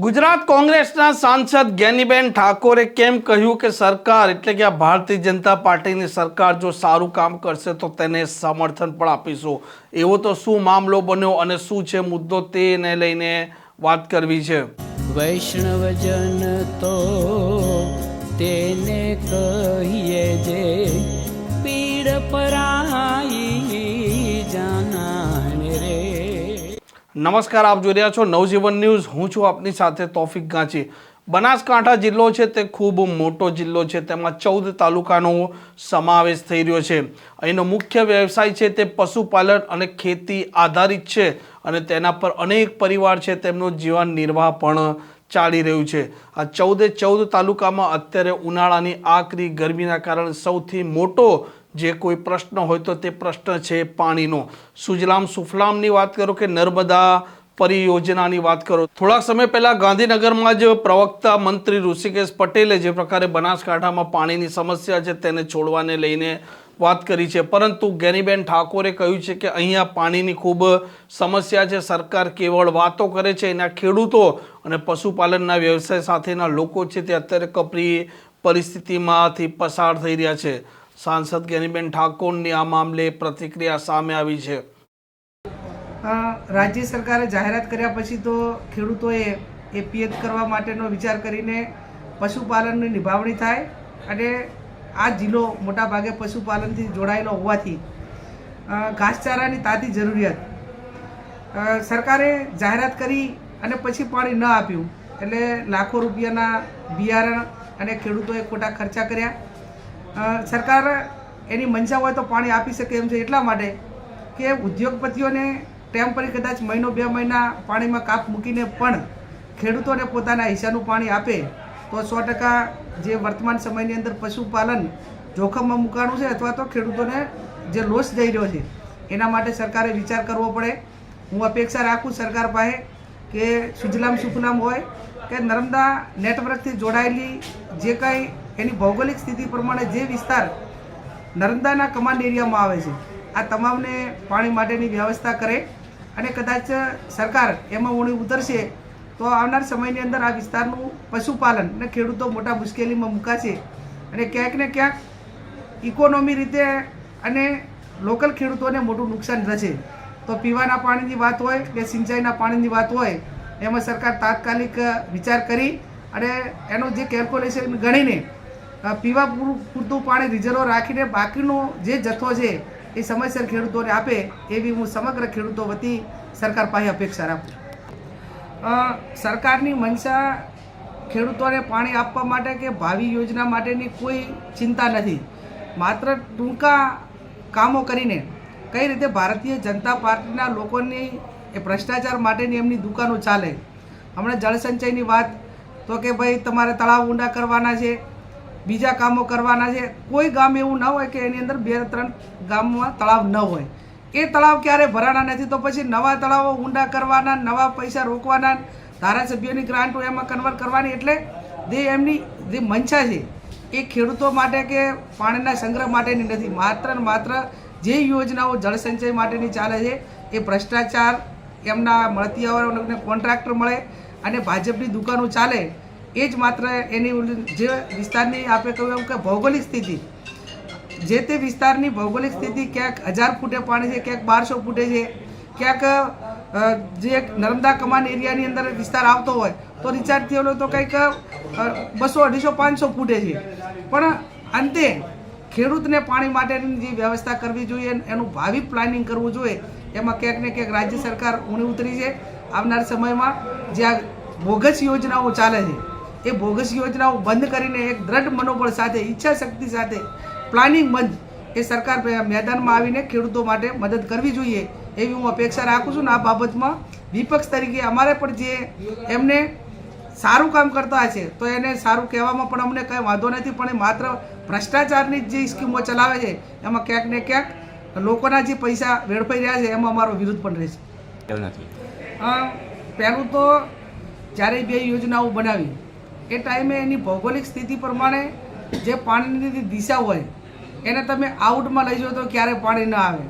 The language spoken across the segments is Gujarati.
ગુજરાત કોંગ્રેસના સાંસદ જ્ઞાનીબેન ઠાકોરે કેમ કહ્યું કે સરકાર એટલે કે આ ભારતીય જનતા પાર્ટીની સરકાર જો સારું કામ કરશે તો તેને સમર્થન પણ આપીશું. એવો તો શું મામલો બન્યો અને શું છે મુદ્દો તેને લઈને વાત કરવી છે. વૈષ્ણવજન તો તેને કહીએ જે પીડ પરાઈ નમસ્કાર, આપ જોઈ રહ્યા છો નવજીવન ન્યૂઝ. હું છું આપની સાથે તોફિક ગાંચી. બનાસકાંઠા જિલ્લો છે તે ખૂબ મોટો જિલ્લો છે. તેમાં ચૌદ તાલુકાનો સમાવેશ થઈ રહ્યો છે. અહીંનો મુખ્ય વ્યવસાય છે તે પશુપાલન અને ખેતી આધારિત છે અને તેના પર અનેક પરિવાર છે. તેમનું જીવન નિર્વાહ પણ ચાલી રહ્યું છે. આ ચૌદે ચૌદ તાલુકામાં અત્યારે ઉનાળાની આકરી ગરમીના કારણે સૌથી મોટો જે કોઈ પ્રશ્ન હોય તો તે પ્રશ્ન છે પાણીનો. સુજલામ સુફલામની વાત કરો કે નર્મદા પરિયોજનાની વાત કરો. થોડાક સમય પહેલાં ગાંધીનગરમાં જ પ્રવક્તા મંત્રી ઋષિકેશ પટેલે જે પ્રકારે બનાસકાંઠામાં પાણીની સમસ્યા છે તેને છોડવાને લઈને વાત કરી છે. પરંતુ ગેનીબેન ઠાકોરે કહ્યું છે કે અહીંયા પાણીની ખૂબ સમસ્યા છે. સરકાર કેવળ વાતો કરે છે, એના ખેડૂતો અને પશુપાલનના વ્યવસાય સાથેના લોકો છે તે અત્યારે કપરી પરિસ્થિતિમાંથી પસાર થઈ રહ્યા છે. સાંસદ જ્ઞાનીબેન ઠાકોરની આ મામલે પ્રતિક્રિયા સામે આવી છે. રાજ્ય સરકારે જાહેરાત કર્યા પછી તો ખેડૂતોએ એ પિયત કરવા માટેનો વિચાર કરીને પશુપાલનની નિભાવણી થાય અને આ જિલ્લો મોટાભાગે પશુપાલનથી જોડાયેલો હોવાથી ઘાસચારાની તાતી જરૂરિયાત. સરકારે જાહેરાત કરી અને પછી પાણી ન આપ્યું એટલે લાખો રૂપિયાના બિયારણ અને ખેડૂતોએ ખોટા ખર્ચા કર્યા. સરકાર એની મંશા હોય તો પાણી આપી શકે એમ છે એટલા માટે કે ઉદ્યોગપતિઓને ટેમ્પરી કદાચ મહિનો બે મહિના પાણીમાં કાપ મૂકીને પણ ખેડૂતોને પોતાના હિસ્સાનું પાણી આપે તો સો ટકા જે વર્તમાન સમયની અંદર પશુપાલન જોખમમાં મૂકાણું છે અથવા તો ખેડૂતોને જે લોસ જઈ રહ્યો છે, એના માટે સરકારે વિચાર કરવો પડે. હું અપેક્ષા રાખું સરકાર પાસે કે સુજલામ સુફલામ હોય કે નર્મદા નેટવર્કથી જોડાયેલી જે કંઈ એની ભૌગોલિક સ્થિતિ પ્રમાણે જે વિસ્તાર નર્મદાના કમાન્ડ એરિયામાં આવે છે, આ તમામને પાણી માટેની વ્યવસ્થા કરે અને કદાચ સરકાર એમાં ઊણી ઉતરશે, તો આવનાર સમયની અંદર આ વિસ્તારનું પશુપાલન અને ખેડૂતો મોટા મુશ્કેલીમાં મુકાશે અને ક્યાંક ને ક્યાંક ઇકોનોમી રીતે અને લોકલ ખેડૂતોને મોટું નુકસાન થશે. તો પીવાના પાણીની વાત હોય કે સિંચાઈના પાણીની વાત હોય, એમાં સરકાર તાત્કાલિક વિચાર કરી અને એનું જે કેલ્ક્યુલેશન ગણીને પીવા પૂરું પૂરતું પાણી રિઝર્વ રાખીને બાકીનો જે જથ્થો છે એ સમયસર ખેડૂતોને આપે એવી હું સમગ્ર ખેડૂતો વતી સરકાર પાસે અપેક્ષા રાખું સરકારની મનસા ખેડૂતોને પાણી આપવા માટે કે ભાવિ યોજના માટેની કોઈ ચિંતા નથી. માત્ર ટૂંકા કામો કરીને કઈ રીતે ભારતીય જનતા પાર્ટીના લોકોની એ ભ્રષ્ટાચાર માટેની એમની દુકાનો ચાલે. હમણાં જળસંચયની વાત, તો કે ભાઈ તમારે તળાવ ઊંડા કરવાના છે બીજા કામો કરવાના છે. કોઈ ગામ એવું ન હોય કે એની અંદર બે ત્રણ ગામમાં તળાવ ન હોય. એ તળાવ ક્યારે ભરાણા નથી તો પછી નવા તળાવો ઊંડા કરવાના, નવા પૈસા રોકવાના, ધારાસભ્યોની ગ્રાન્ટો એમાં કન્વર્ટ કરવાની. એટલે જે એમની જે મંશા છે, એ ખેડૂતો માટે કે પાણીના સંગ્રહ માટેની નથી. માત્ર ને માત્ર જે યોજનાઓ જળસંચય માટેની ચાલે છે, એ ભ્રષ્ટાચાર, એમના મળતિયાઓને કોન્ટ્રાક્ટર મળે અને ભાજપની દુકાનો ચાલે એ જ માત્ર એની જે વિસ્તારની આપણે કહ્યું એમ કે ભૌગોલિક સ્થિતિ. જે તે વિસ્તારની ભૌગોલિક સ્થિતિ ક્યાંક હજાર ફૂટે પાણી છે, ક્યાંક બારસો ફૂટે છે, ક્યાંક જે નર્મદા કમાન એરિયાની અંદર વિસ્તાર આવતો હોય, તો રિચાર્જ થયેલો તો કંઈક બસો અઢીસો પાંચસો ફૂટે છે. પણ અંતે ખેડૂતને પાણી માટેની જે વ્યવસ્થા કરવી જોઈએ, એનું ભાવિ પ્લાનિંગ કરવું જોઈએ, એમાં ક્યાંક ને ક્યાંક રાજ્ય સરકાર ઊણી ઉતરી છે. આવનાર સમયમાં જે આ બોગસ યોજનાઓ ચાલે છે એ બોગસ યોજનાઓ બંધ કરીને એક દ્રઢ મનોબળ સાથે ઈચ્છા શક્તિ સાથે પ્લાનિંગ બંધ એ સરકાર મેદાનમાં આવીને ખેડૂતો માટે મદદ કરવી જોઈએ એવી હું અપેક્ષા રાખું છું. ને આ બાબતમાં વિપક્ષ તરીકે અમારે પણ જે એમને સારું કામ કરતા છે તો એને સારું કહેવામાં પણ અમને કંઈ વાંધો નથી પણ એ માત્ર ભ્રષ્ટાચારની જે સ્કીમો ચલાવે છે એમાં ક્યાંક ને ક્યાંક લોકોના જે પૈસા વેડફાઈ રહ્યા છે એમાં અમારો વિરોધ પણ રહેશે. પહેલું તો જ્યારે બે યોજનાઓ બનાવી એ ટાઈમે એની ભૌગોલિક સ્થિતિ પ્રમાણે જે પાણીની દિશા હોય, એને તમે આઉટમાં લઈ જાઓ તો ક્યારે પાણી ન આવે.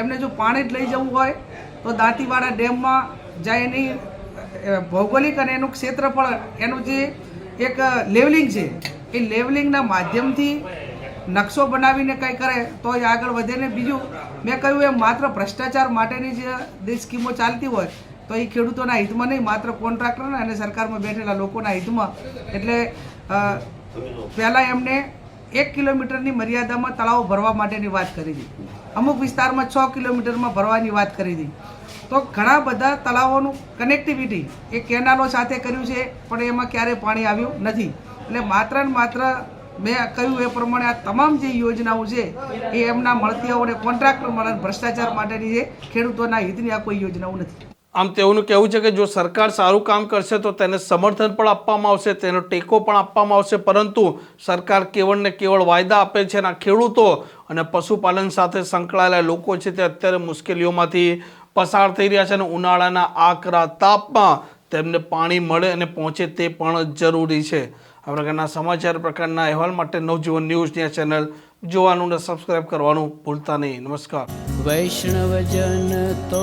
એમને જો પાણી જ લઈ જવું હોય, તો દાંતીવાડા ડેમમાં જાય એની ભૌગોલિક અને એનું ક્ષેત્રફળ, એનું જે એક લેવલિંગ છે, એ લેવલિંગના માધ્યમથી નકશો બનાવીને કંઈ કરે તો એ આગળ વધે ને બીજું, મેં કહ્યું એમ માત્ર ભ્રષ્ટાચાર માટેની જે સ્કીમો ચાલતી હોય તો એ ખેડૂતોના હિતમાં નહીં, માત્ર કોન્ટ્રાક્ટરના અને સરકારમાં બેઠેલા લોકોના હિતમાં. એટલે પહેલાં એમને એક કિલોમીટરની મર્યાદામાં તળાવો ભરવા માટેની વાત કરી હતી અમુક વિસ્તારમાં છ કિલોમીટરમાં ભરવાની વાત કરી હતી તો ઘણા બધા તળાવોનું કનેક્ટિવિટી એ કેનાલો સાથે કર્યું છે, પણ એમાં ક્યારેય પાણી આવ્યું નથી. એટલે માત્ર ને માત્ર મેં કહ્યું એ પ્રમાણે આ તમામ જે યોજનાઓ છે, એ એમના મળતીઓને કોન્ટ્રાક્ટર મળે ભ્રષ્ટાચાર માટેની છે ખેડૂતોના હિતની આ કોઈ યોજનાઓ નથી. આમ તેઓનું કહેવું છે કે જો સરકાર સારું કામ કરશે તો તેને સમર્થન પણ આપવામાં આવશે, તેનો ટેકો પણ આપવામાં આવશે. પરંતુ સરકાર કેવળ ને કેવળ વાયદા આપે છે અને ખેડૂતો અને પશુપાલન સાથે સંકળાયેલા લોકો છે તે અત્યારે મુશ્કેલીઓમાંથી પસાર થઈ રહ્યા છે અને ઉનાળાના આકરા તાપમાં તેમને પાણી મળે અને પહોંચે તે પણ જરૂરી છે. આ પ્રકારના સમાચાર પ્રકારના અહેવાલ માટે નવજીવન ન્યૂઝની આ ચેનલ જોવાનું અને સબસ્ક્રાઇબ કરવાનું ભૂલતા નહીં. નમસ્કાર. વૈષ્ણવજન તો